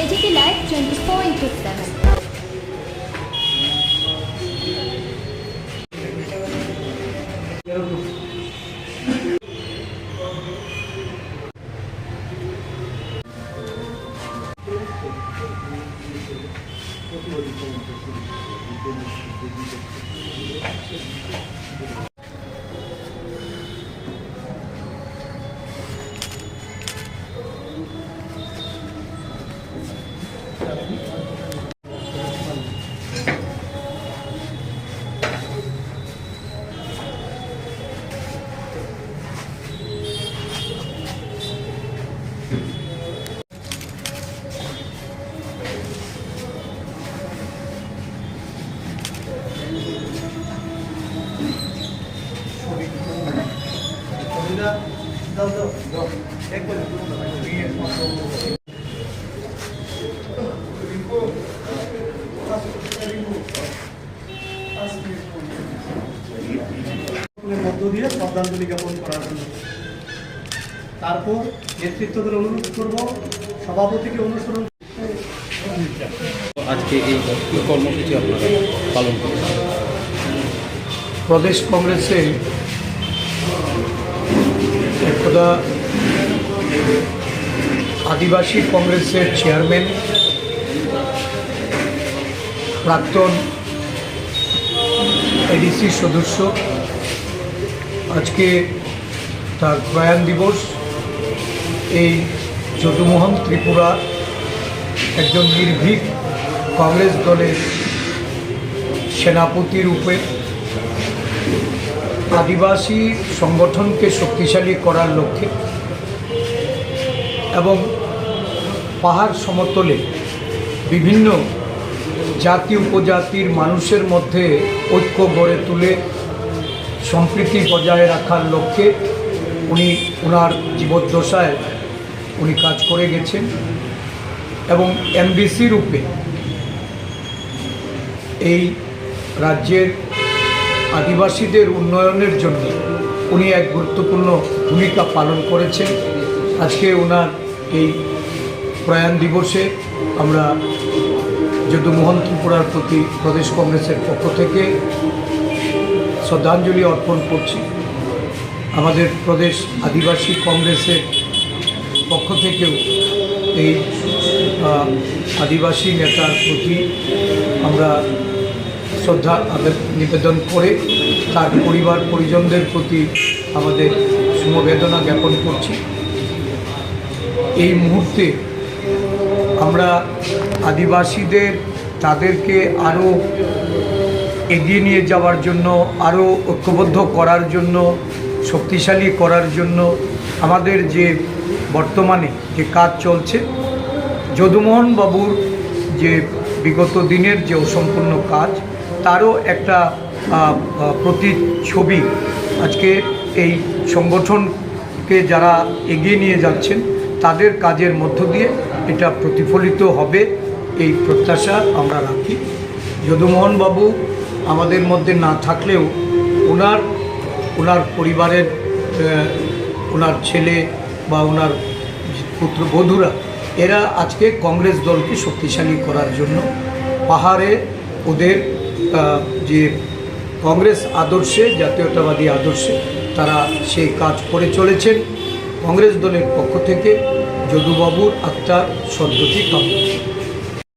AGT live twenty four into seven এর মধ্য দিয়ে শ্রদ্ধাঞ্জলি জ্ঞাপন করার জন্য। তারপর নেতৃত্বদের অনুরোধ করব সভাপতিকে অনুসরণ আজকে এই কর্মসূচি আপনারা পালন করছেন। প্রদেশ কংগ্রেসে একদা আদিবাসী কংগ্রেসের চেয়ারম্যান, প্রাক্তন এডিসি সদস্য, আজকে তার প্রয়াণ দিবস। এই যদুমোহন ত্রিপুরা একজন নির্ভীক কংগ্রেস দলের সেনাপতি রূপে আদিবাসী সংগঠনকে শক্তিশালী করার লক্ষ্যে এবং পাহাড় সমতলে বিভিন্ন জাতি উপজাতির মানুষের মধ্যে ঐক্য গড়ে তুলে সম্প্রীতি বজায় রাখার লক্ষ্যে উনি ওনার জীবদ্দশায় উনি কাজ করে গেছেন এবং এমবিসি রূপে এই রাজ্যের আদিবাসীদের উন্নয়নের জন্য উনি এক গুরুত্বপূর্ণ ভূমিকা পালন করেছেন। আজকে ওনার এই প্রয়াণ দিবসে আমরা যদুমোহন ত্রিপুরার প্রতি প্রদেশ কংগ্রেসের পক্ষ থেকে শ্রদ্ধাঞ্জলি অর্পণ করছি। আমাদের প্রদেশ আদিবাসী কংগ্রেসের পক্ষ থেকেও এই আদিবাসী নেতার প্রতি আমরা শ্রদ্ধা আবে- নিবেদন করে তার পরিবার পরিজনদের প্রতি আমাদের সমবেদনা জ্ঞাপন করছি। এই মুহূর্তে আমরা আদিবাসীদের তাদেরকে আরও এগিয়ে নিয়ে যাওয়ার জন্য, আরও ঐক্যবদ্ধ করার জন্য, শক্তিশালী করার জন্য আমাদের যে বর্তমানে যে কাজ চলছে যদুমোহন বাবুর যে বিগত দিনের যে অসম্পূর্ণ কাজ তারও একটা প্রতিচ্ছবি আজকে এই সংগঠনকে যারা এগিয়ে নিয়ে যাচ্ছেন, তাদের কাজের মধ্য দিয়ে এটা প্রতিফলিত হবে এই প্রত্যাশা আমরা রাখি। যদুমোহন বাবু আমাদের মধ্যে না থাকলেও ওনার ওনার পরিবারের ওনার ছেলে বা ওনার পুত্রবধূরা এরা আজকে কংগ্রেস দলকে শক্তিশালী করার জন্য পাহাড়ে ওদের যে কংগ্রেস আদর্শে, জাতীয়তাবাদী আদর্শে তারা সেই কাজ করে চলেছেন। কংগ্রেস দলের পক্ষ থেকে যদুবাবুর আত্মার সদ্যটি কামনা।